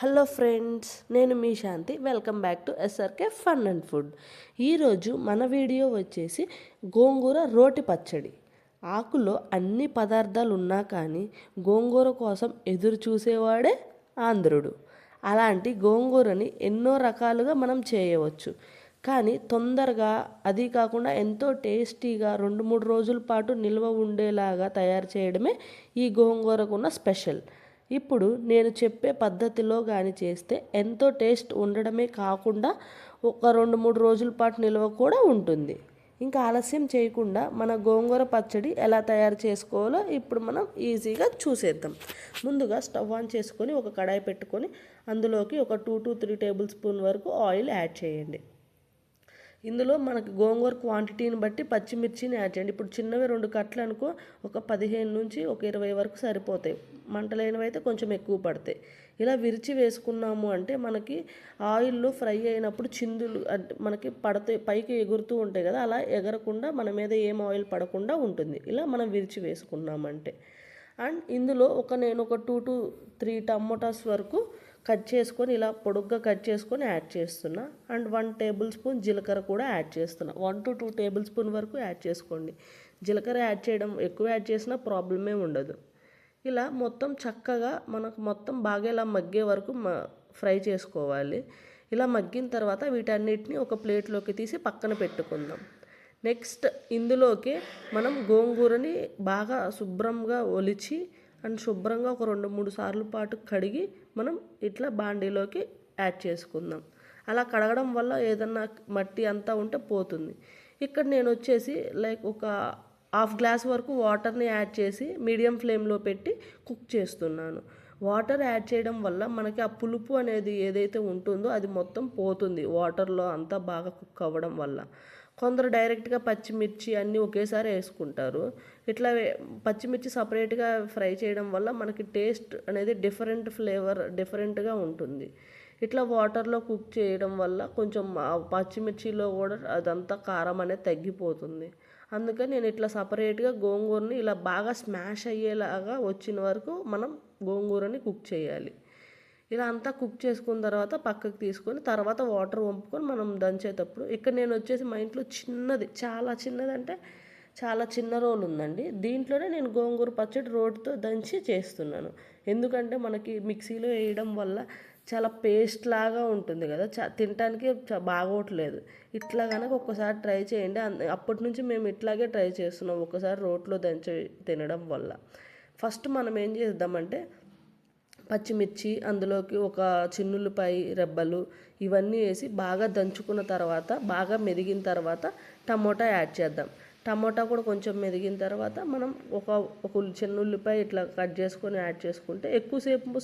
Hello friends నేను మీ Shanti. Welcome back to SRK fun and food. ఈరోజు మన video వచ్చేసి గోంగూర రోటి పచ్చడి. ఆకులో అన్ని పదార్థాలు ఉన్నా కానీ గోంగూర కోసం ఎదురు చూసేవాడే ఆంధ్రుడు. అలాంటి గోంగూరని ఎన్నో రకాలుగా మనం చేయవచ్చు. కానీ తొందరగా అది కాకుండా ఎంతో టేస్టీగా రెండు మూడు రోజుల పాటు నిల్వ ఉండేలాగా తయారు చేయడమే ఈ గోంగూరకున్న స్పెషల్. ఇప్పుడు నేను చెప్పే పద్ధతిలో కానీ చేస్తే ఎంతో టేస్ట్ ఉండడమే కాకుండా ఒక రెండు మూడు రోజుల పాటు నిల్వ కూడా ఉంటుంది. ఇంకా ఆలస్యం చేయకుండా మన గోంగూర పచ్చడి ఎలా తయారు చేసుకోవాలో ఇప్పుడు మనం ఈజీగా చూసేద్దాం. ముందుగా స్టవ్ ఆన్ చేసుకొని ఒక కడాయి పెట్టుకొని అందులోకి ఒక two to three table spoon వరకు ఆయిల్ యాడ్ చేయండి. ఇందులో మనకి గోంగూర క్వాంటిటీని బట్టి పచ్చిమిర్చిని యాడ్ చేయండి. ఇప్పుడు చిన్నవి రెండు కట్టలు అనుకో ఒక పదిహేను నుంచి ఒక ఇరవై వరకు సరిపోతాయి. మంటలైనవి అయితే కొంచెం ఎక్కువ పడతాయి. ఇలా విరిచి వేసుకున్నాము అంటే మనకి ఆయిల్లో ఫ్రై అయినప్పుడు చిందులు అంటే మనకి పడతాయి పైకి ఎగురుతూ ఉంటాయి కదా అలా ఎగరకుండా మన మీద ఏం ఆయిల్ పడకుండా ఉంటుంది. ఇలా మనం విరిచి వేసుకున్నామంటే. అండ్ ఇందులో ఒక నేను ఒక టూ టు త్రీ టమోటాస్ వరకు కట్ చేసుకొని ఇలా పొడుగ్గా కట్ చేసుకొని యాడ్ చేస్తున్నా. అండ్ వన్ టేబుల్ స్పూన్ జీలకర్ర కూడా యాడ్ చేస్తున్నా. One to two table spoon వరకు యాడ్ చేసుకోండి. జీలకర్ర యాడ్ చేయడం ఎక్కువ యాడ్ చేసినా ప్రాబ్లమే ఉండదు. ఇలా మొత్తం చక్కగా మనకు మొత్తం బాగా ఇలా మగ్గే వరకు ఫ్రై చేసుకోవాలి. ఇలా మగ్గిన తర్వాత వీటన్నిటిని ఒక ప్లేట్లోకి తీసి పక్కన పెట్టుకుందాం. నెక్స్ట్ ఇందులోకి మనం గోంగూరని బాగా శుభ్రంగా ఒలిచి అండ్ శుభ్రంగా ఒక రెండు మూడు సార్లు పాటు కడిగి మనం ఇట్లా బాండీలోకి యాడ్ చేసుకుందాం. అలా కడగడం వల్ల ఏదన్నా మట్టి అంతా ఉంటే పోతుంది. ఇక్కడ నేను వచ్చేసి లైక్ ఒక హాఫ్ గ్లాస్ వరకు వాటర్ని యాడ్ చేసి మీడియం ఫ్లేమ్లో పెట్టి కుక్ చేస్తున్నాను. వాటర్ యాడ్ చేయడం వల్ల మనకి ఆ పులుపు అనేది ఏదైతే ఉంటుందో అది మొత్తం పోతుంది వాటర్లో అంతా బాగా కుక్ అవ్వడం వల్ల. కొందరు డైరెక్ట్గా పచ్చిమిర్చి అన్నీ ఒకేసారి వేసుకుంటారు. ఇట్లా పచ్చిమిర్చి సపరేట్గా ఫ్రై చేయడం వల్ల మనకి టేస్ట్ అనేది డిఫరెంట్ ఫ్లేవర్ డిఫరెంట్గా ఉంటుంది. ఇట్లా వాటర్లో కుక్ చేయడం వల్ల కొంచెం పచ్చిమిర్చిలో కూడా అదంతా కారం అనేది తగ్గిపోతుంది. అందుకని నేను ఇట్లా సపరేట్గా గోంగూరని ఇలా బాగా స్మాష్ అయ్యేలాగా వచ్చిన వరకు మనం గోంగూరని కుక్ చేయాలి. ఇలా అంతా కుక్ చేసుకున్న తర్వాత పక్కకు తీసుకొని తర్వాత వాటర్ వంపుకొని మనం దంచేటప్పుడు ఇక్కడ నేను వచ్చేసి మా ఇంట్లో చిన్నది చాలా చిన్నది అంటే చాలా చిన్న రోల్ ఉందండి. దీంట్లోనే నేను గోంగూర పచ్చడి రోడ్తో దంచి చేస్తున్నాను. ఎందుకంటే మనకి మిక్సీలో వేయడం వల్ల చాలా పేస్ట్ లాగా ఉంటుంది కదా చా తినడానికి బాగోట్లేదు. ఇట్లా కనుక ఒక్కసారి ట్రై చేయండి. అప్పటి నుంచి మేము ఇట్లాగే ట్రై చేస్తున్నాం ఒకసారి రోట్లో దంచి తినడం వల్ల. ఫస్ట్ మనం ఏం చేద్దామంటే పచ్చిమిర్చి అందులోకి ఒక చిన్నులపై రెబ్బలు ఇవన్నీ వేసి బాగా దంచుకున్న తర్వాత బాగా మెదిగిన తర్వాత టమోటా యాడ్ చేద్దాం. టమోటా కూడా కొంచెం మెదిగిన తర్వాత మనం ఒక ఒక చిన్న ఉల్లిపాయ ఇట్లా కట్ చేసుకొని యాడ్ చేసుకుంటే ఎక్కువసేపు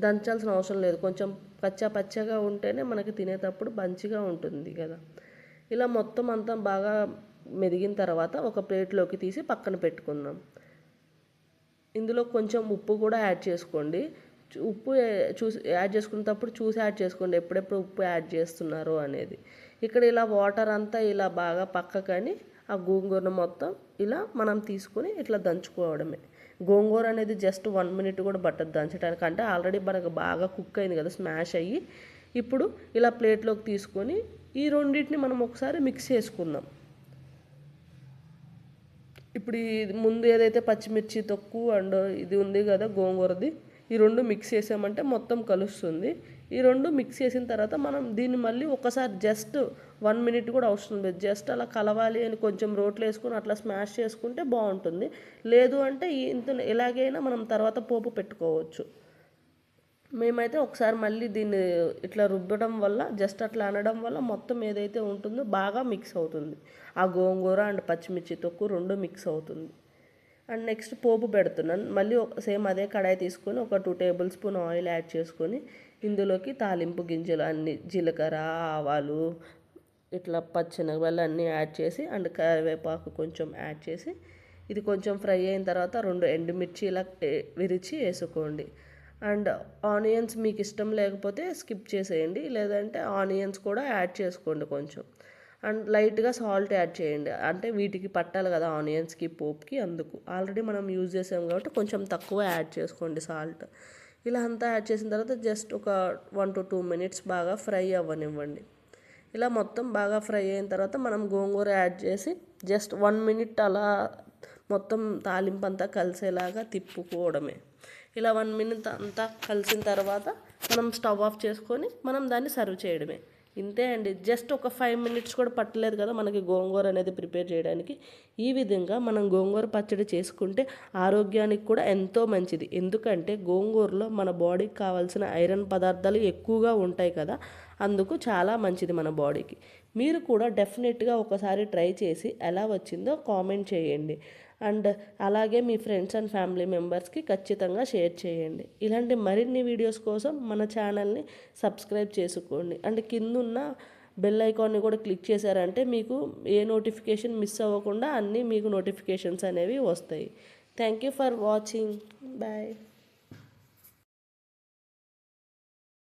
దంచాల్సిన అవసరం లేదు. కొంచెం పచ్చ పచ్చగా ఉంటేనే మనకి తినేటప్పుడు మంచిగా ఉంటుంది కదా. ఇలా మొత్తం అంతా బాగా మెదిగిన తర్వాత ఒక ప్లేట్లోకి తీసి పక్కన పెట్టుకుందాం. ఇందులో కొంచెం ఉప్పు కూడా యాడ్ చేసుకోండి. ఉప్పు చూసి యాడ్ చేసుకునేటప్పుడు చూసి యాడ్ చేసుకోండి. ఎప్పుడెప్పుడు ఉప్పు యాడ్ చేస్తున్నారు అనేది. ఇక్కడ ఇలా వాటర్ అంతా ఇలా బాగా పక్కకని ఆ గోంగూరను మొత్తం ఇలా మనం తీసుకొని ఇట్లా దంచుకోవడమే. గోంగూర అనేది జస్ట్ వన్ మినిట్ కూడా పట్టదు దంచడానికి అంటే ఆల్రెడీ మనకు బాగా కుక్ అయింది కదా స్మాష్ అయ్యి. ఇప్పుడు ఇలా ప్లేట్లోకి తీసుకొని ఈ రెండింటిని మనం ఒకసారి మిక్స్ చేసుకుందాం. ఇప్పుడు ముందు ఏదైతే పచ్చిమిర్చి తొక్కు అండ్ ఇది ఉంది కదా గోంగూరది ఈ రెండు మిక్స్ చేసామంటే మొత్తం కలుస్తుంది. ఈ రెండు మిక్స్ చేసిన తర్వాత మనం దీన్ని మళ్ళీ ఒకసారి జస్ట్ వన్ మినిట్ కూడా అవసరం లేదు. జస్ట్ అలా కలవాలి అని కొంచెం రోట్లు వేసుకొని అట్లా స్మాష్ చేసుకుంటే బాగుంటుంది. లేదు అంటే ఇంత ఎలాగైనా మనం తర్వాత పోపు పెట్టుకోవచ్చు. మేమైతే ఒకసారి మళ్ళీ దీన్ని ఇట్లా రుబ్బడం వల్ల జస్ట్ అట్లా అనడం వల్ల మొత్తం ఏదైతే ఉంటుందో బాగా మిక్స్ అవుతుంది. ఆ గోంగూర అండ్ పచ్చిమిర్చి తొక్కు రెండు మిక్స్ అవుతుంది. అండ్ నెక్స్ట్ పోపు పెడుతున్నాను. మళ్ళీ సేమ్ అదే కడాయి తీసుకొని ఒక two table spoon oil add చేసుకొని ఇందులోకి తాలింపు గింజలు అన్ని జీలకర్ర ఆవాలు ఇట్లా పచ్చెనగలు అన్నీ యాడ్ చేసి అండ్ కరివేపాకు కొంచెం యాడ్ చేసి ఇది కొంచెం ఫ్రై అయిన తర్వాత రెండు ఎండుమిర్చి ఇలా విరిచి వేసుకోండి. అండ్ ఆనియన్స్ మీకు ఇష్టం లేకపోతే స్కిప్ చేసేయండి. లేదంటే ఆనియన్స్ కూడా యాడ్ చేసుకోండి కొంచెం. అండ్ లైట్గా సాల్ట్ యాడ్ చేయండి. అంటే వీటికి పట్టాలి కదా ఆనియన్స్కి పోప్కి అందుకు. ఆల్రెడీ మనం యూజ్ చేసాం కాబట్టి కొంచెం తక్కువ యాడ్ చేసుకోండి సాల్ట్. ఇలా అంతా యాడ్ చేసిన తర్వాత జస్ట్ ఒక వన్ టు టూ మినిట్స్ బాగా ఫ్రై అవ్వనివ్వండి. ఇలా మొత్తం బాగా ఫ్రై అయిన తర్వాత మనం గోంగూర యాడ్ చేసి జస్ట్ వన్ మినిట్ అలా మొత్తం తాలింపు అంతా కలిసేలాగా తిప్పుకోవడమే. ఇలా వన్ మినిట్ అంతా కలిసిన తర్వాత మనం స్టవ్ ఆఫ్ చేసుకొని మనం దాన్ని సర్వ్ చేయడమే. ఇంతే అండి. జస్ట్ ఒక ఫైవ్ మినిట్స్ కూడా పట్టలేదు కదా మనకి గోంగూర అనేది ప్రిపేర్ చేయడానికి. ఈ విధంగా మనం గోంగూర పచ్చడి చేసుకుంటే ఆరోగ్యానికి కూడా ఎంతో మంచిది. ఎందుకంటే గోంగూరలో మన బాడీకి కావాల్సిన ఐరన్ పదార్థాలు ఎక్కువగా ఉంటాయి కదా. అందుకు చాలా మంచిది మన బాడీకి. మీరు కూడా డెఫినెట్గా ఒకసారి ట్రై చేసి ఎలా వచ్చిందో కామెంట్ చేయండి. అండ్ అలాగే మీ ఫ్రెండ్స్ అండ్ ఫ్యామిలీ మెంబర్స్కి ఖచ్చితంగా షేర్ చేయండి. ఇలాంటి మరిన్ని వీడియోస్ కోసం మన ఛానల్ని సబ్స్క్రైబ్ చేసుకోండి. అండ్ కిందున్న బెల్ ఐకాన్ని కూడా క్లిక్ చేశారంటే మీకు ఏ నోటిఫికేషన్ మిస్ అవ్వకుండా అన్నీ మీకు నోటిఫికేషన్స్ అనేవి వస్తాయి. Thank you for watching. Bye.